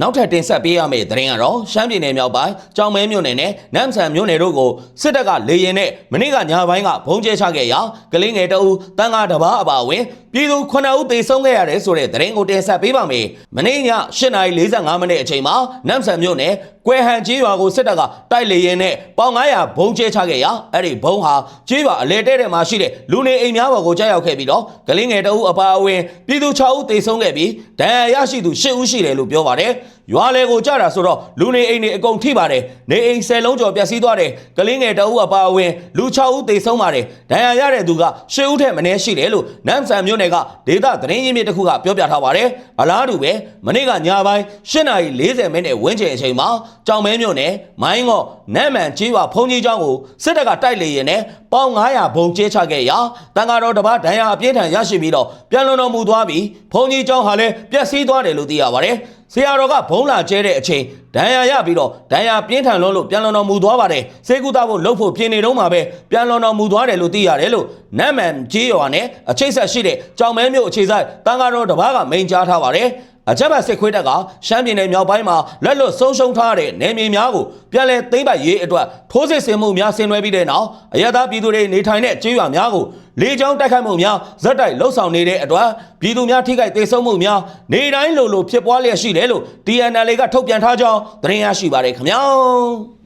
နောက်ထပ်တင်ဆက်ပေးရမယ့်သတင်းကတော့ရှမ်းပြည်နယ်မြောက်ပိုင်းကြောင်မဲမြို့နယ်နဲ့နမ်ဆန်မြို့နယ်တို့ကိုစစ်တပ်ကလေရင်နဲ့မနေ့ကညပိုင်းကဘုံကျဲချခဲ့ရာကလေးငယ်တအူတန်ဃာတစ်ပါးအပါအဝင်ပြည်သူ9ဦးသေဆုံးခဲ့ရတယ်ဆိုတဲ့သတင်းကိုတင်ဆက်ပေးပါမယ်။မနေ့ည8:45မိနစ်အချိန်မှာနမ်ဆန်မြို့နယ်ကွယ်ဟန်ကြီးရွာကိုစစ်တပ်ကတိုက်လေရင်နဲ့ပေါင်900ဘုံကျဲချခဲ့ရာအဲ့ဒီဘုံဟာကြီးရွာအလဲတဲတဲမှာရှိတဲ့လူနေအိမ်များပေါ်ကိုကြားရောက်ခဲ့ပြီးတော့ကလေးငယ်တအူအပါအဝင်ပြည်သူ6ဦးသေဆုံးခဲ့ပြီးဒဏ်ရာရရှိသူ10ဦးရှိတယ်လို့ပြောပါတယ်။ရွာလေကိုကြတာဆိုတော့လူနေအိမ်တွေအကုန်ထိပါတယ်။နေအိမ်10လုံးကျော်ပျက်စီးသွားတယ်။ကလေးငယ်တအူအပါအဝင်လူ6ဦးသေဆုံးပါတယ်။ဒဏ်ရာရတဲ့သူက10ဦးထက်မနည်းရှိတယ်လို့နမ်ဆန်မြို့နယ်ကဒေသသတင်းရင်းမြစ်တစ်ခုကပြောပြထားပါတယ်။အလားတူပဲမနေ့ကညပိုင်း8:40မိနစ်ဝန်းကျင်အချိန်မှာကြောင်မဲမြို့နယ်မိုင်းငေါ့နမ်မန်ကြီးရွာဖုန်ကြီးကျောင်းကိုစစ်တပ်ကတိုက်လေရင်နဲ့ပေါင်900ဘုံကျဲချခဲ့ရာတန်ဃာတော်တစ်ပါးဒဏ်ရာအပြင်းထန်ရရှိပြီးတော့ပြန်လွန်တော်မူသွားပြီးဖုန်ကြီးကျောင်းဟာလည်းပျက်စီးသွားတယ်လို့သိရပါတယ်။ ဆရာတော်ကဘုံလာကျဲတဲ့အချိန်ဒဏ်ရာရပြီးတော့ဒဏ်ရာပြင်းထန်လွန်းလို့ပြန်လွန်တော်မူသွားပါတယ်။စေကူတာဖို့လှုပ်ဖို့ပြင်နေတော့မှပဲပြန်လွန်တော်မူသွားတယ်လို့သိရတယ်လို့နမ်မန်ကြီးရွာနဲ့အချိတ်ဆက်ရှိတဲ့ကြောင်မဲမြို့အခြေဆိုင်တန်ဃာတော်တစ်ပါးကမိန်ကြားထားပါတယ်။ အကြက်ဘတ်စစ်ခွေးတပ်ကရှမ်းပြည်နယ်မြောက်ပိုင်းမှာလက်လွတ်ဆုံးရှုံးထားတဲ့နယ်မြေများကိုပြန်လည်သိမ်းပိုက်ရေးအတွက်ထိုးစစ်ဆင်မှုများဆင်နွှဲပြီးတဲ့နောက်အရသာပြည်သူတွေနေထိုင်တဲ့ကျေးရွာများကိုလေကြောင်းတိုက်ခိုက်မှုများဇက်တိုက်လှုပ်ဆောင်နေတဲ့အတွက်ပြည်သူများထိခိုက်ဒေဆုံးမှုများနေတိုင်းလိုလိုဖြစ်ပွားလျက်ရှိတယ်လို့ TNL ကထုတ်ပြန်ထားကြောင်းသတင်းရရှိပါတယ်ခင်ဗျာ